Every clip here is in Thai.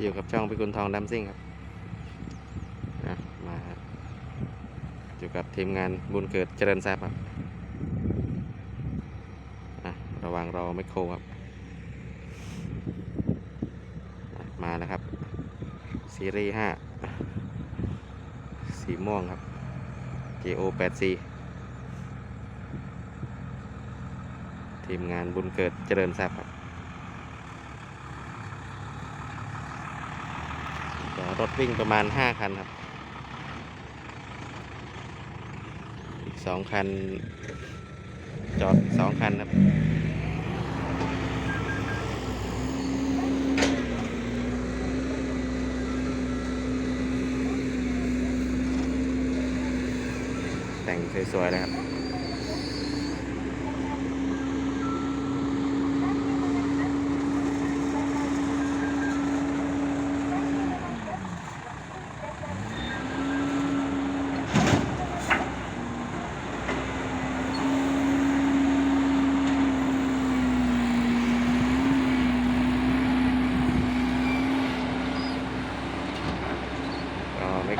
อยู่กับช่องพิกุลทองดัมซิ่งครับนะมาอยู่กับทีมงานบุญเกิดเจริญทรัพย์ครับอะระว่างรอไมโครครับ มาแล้วครับซีรีส์5สีม่วงครับ JO 8 c ทีมงานบุญเกิดเจริญทรัพย์ครับก็ รถวิ่งประมาณ 5 คันครับ อีก 2 คัน จอดอีก2คันครับแต่งสวยๆเลยครับ ก็ไม่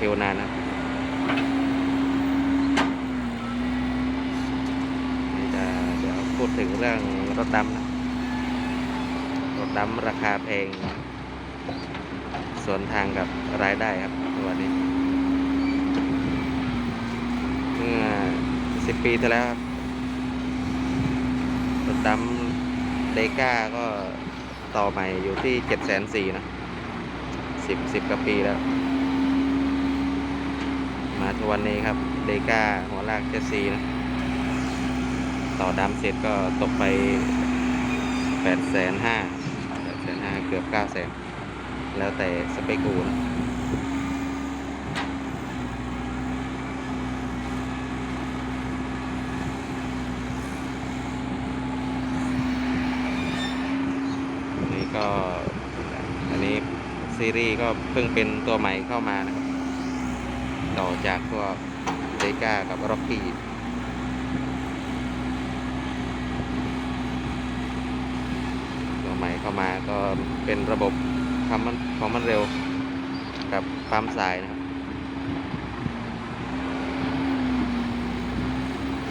โครรอคิวนานนะนี่จะเดี๋ยวพูดถึงเรื่องรถดำนะรถดำราคาแพงสวนทางกับรายได้ครับตัวนี้เมื่อสิบปีที่แล้วครับรถดำเดก้าก็ต่อใหม่อยู่ที่เจ็ดแสนสี่นะสิบสิบกว่าปีแล้ว มาทุกวันนี้ครับเดก้าหัวลากเจสีนะต่อดำเสร็จก็ตกไปแปดแสนห้าแปดแสนห้าเกือบเก้าแสนแล้วแต่สเปกูนะนี่ก็อันนี้ซีรีส์ก็เพิ่งเป็นตัวใหม่เข้ามานะครับ ต่อจากพวกเดก้ากับร็อกกี้ตัวใหม่เข้ามาก็เป็นระบบความมันความมันเร็วกับปั๊มสายนะครับ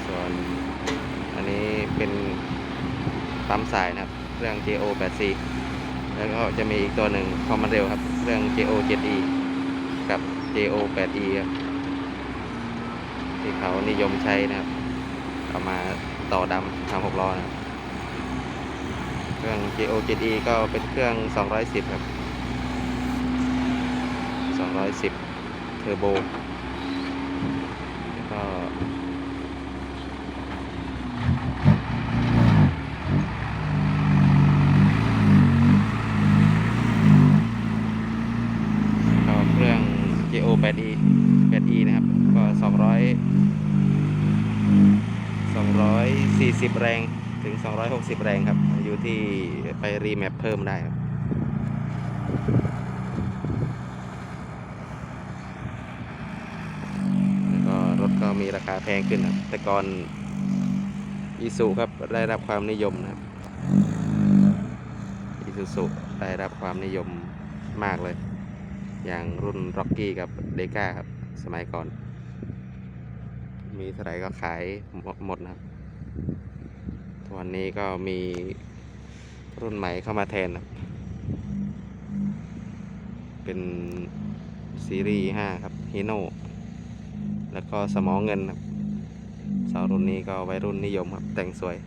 ส่วนอันนี้เป็นปั๊มสายนะครับ เครื่อง JO 8 c แล้วก็จะมีอีกตัวหนึ่งความมันเร็วครับ เครื่อง JO 7 e JO 8 e ครับที่เขานิยมใช้นะครับ เอามาต่อดำทำหกล้อนะครับเครื่อง JO 7E ก็เป็นเครื่อง 210 ครับ 210 เทอร์โบ แล้วก็ ก็เครื่อง JO 8E 8E นะครับ ก็200 240แรงถึง260แรงครับ อยู่ที่ไปรีแมปเพิ่มได้ครับแล้วก็รถก็มีราคาแพงขึ้นครับ แต่ก่อนอีซูครับได้รับความนิยมนะครับอีซูซุได้รับความนิยมมากเลย อย่างรุ่นร็อกกี้กับเดก้าครับ สมัยก่อน มีเท่าไหร่ก็ขายหมดนะครับทุกวันนี้ก็มีรุ่นใหม่เข้ามาแทนครับเป็นซีรีส์ 5 ครับฮีโน่แล้วก็สมองเงินครับสาวรุ่นนี้ก็วัยรุ่นนิยมครับ แต่งสวย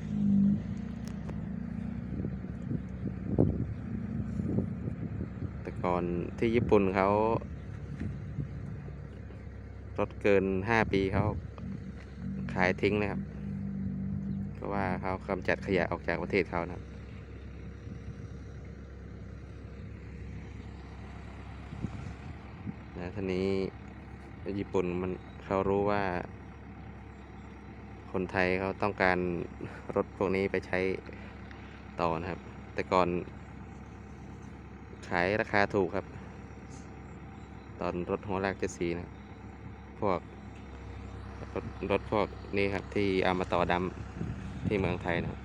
แต่ก่อนที่ญี่ปุ่นเขา รถเกิน 5 ปีเขา ขายทิ้งนะครับ เพราะว่าเขากำจัดขยะออกจากประเทศเขานะครับนะทีนี้ญี่ปุ่นมันเขารู้ว่า คนไทยเขาต้องการรถพวกนี้ไปใช้ต่อนะครับ แต่ก่อน ขายราคาถูกครับ ตอนรถหัวลากเจ็ดสีนะครับพวก รถรถพวกนี้ครับ ที่เอามาต่อดำที่เมืองไทยนะ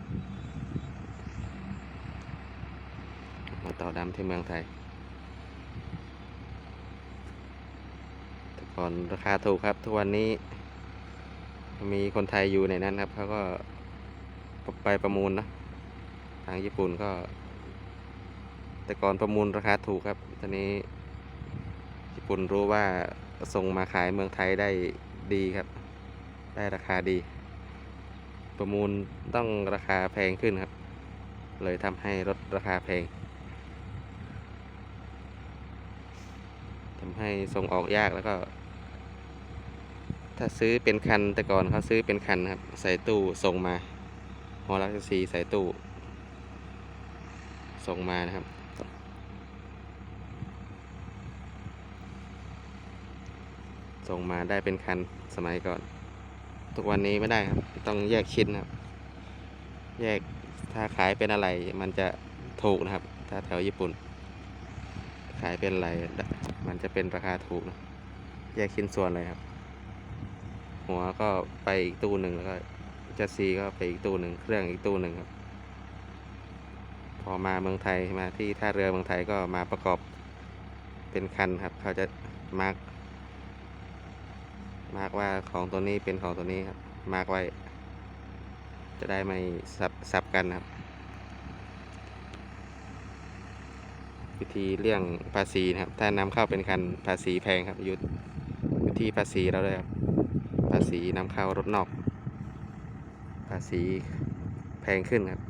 มาต่อดำที่เมืองไทยแต่ก่อนราคาถูกครับ ทุกวันนี้มีคนไทยอยู่ในนั้นครับเขาก็ไปประมูลนะทางญี่ปุ่นก็ แต่ก่อนประมูลราคาถูกครับตอนนี้ญี่ปุ่นรู้ว่าส่งมาขายเมืองไทยได้ดีครับ ได้ราคาดี ประมูลต้องราคาแพงขึ้นครับ เลยทำให้ลดราคาแพงทำให้ส่งออกยากแล้วก็ ถ้าซื้อเป็นคันแต่ก่อนเขาซื้อเป็นคันครับ ใส่ตู้ส่งมาฮอลักซีใส่ตู้ส่งมานะครับส่งมาได้เป็นคันสมัยก่อน ทุกวันนี้ไม่ได้ครับ ต้องแยกชิ้นครับ แยกถ้าขายเป็นอะไรมันจะถูกนะครับ ถ้าแถวญี่ปุ่น ขายเป็นอะไรมันจะเป็นราคาถูกนะแยกชิ้นส่วนเลยครับ หัวก็ไปอีกตู้หนึ่งแล้วก็จัสซีก็ไปอีกตู้หนึ่งเครื่องอีกตู้หนึ่งครับ พอมาเมืองไทยมาที่ท่าเรือเมืองไทยก็มาประกอบเป็นคันครับ เขาจะมาร์ก มาร์กว่าของตัวนี้เป็นของตัวนี้ครับ มาร์กไว้ จะได้ไม่สับสับกันครับ วิธีเลี่ยงภาษีนะครับ ถ้านำเข้าเป็นคันภาษีแพงครับอยู่อยู่ที่ภาษีเราเลยครับ ภาษีนำเข้ารถนอก ภาษีแพงขึ้นครับ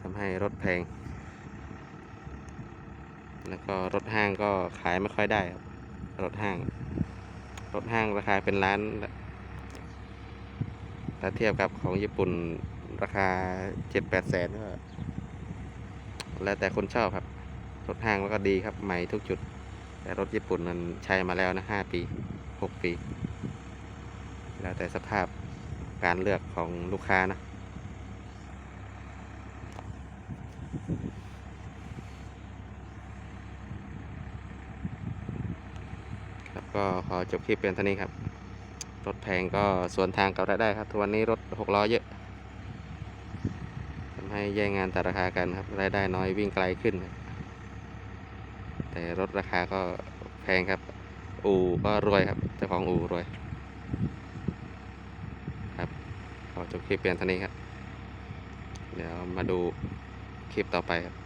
ทำให้รถแพง แล้วก็รถห้างก็ขายไม่ค่อยได้ครับ รถห้าง รถห้างราคาเป็นล้านถ้าเทียบกับของญี่ปุ่นราคาเจ็ดแปดแสนก็แล้วแต่คนชอบครับ รถห้างแล้วก็ดีครับใหม่ทุกจุด แต่รถญี่ปุ่นมันใช้มาแล้วนะห้าปีหกปี แล้วแต่สภาพการเลือกของลูกค้านะ ครับ ก็ขอจบคลิปเพียงเท่านี้ครับ รถแพงก็สวนทางกับรายได้ครับ ทุกวันนี้รถหกล้อเยอะทำให้แย่งงานแต่ราคากันครับรายได้น้อยวิ่งไกลขึ้น แต่รถราคาก็แพงครับ อู่ก็รวยครับเจ้าของอู่รวย ครับขอจบคลิปเพียงเท่านี้ครับ เดี๋ยวมาดูคลิปต่อไปครับ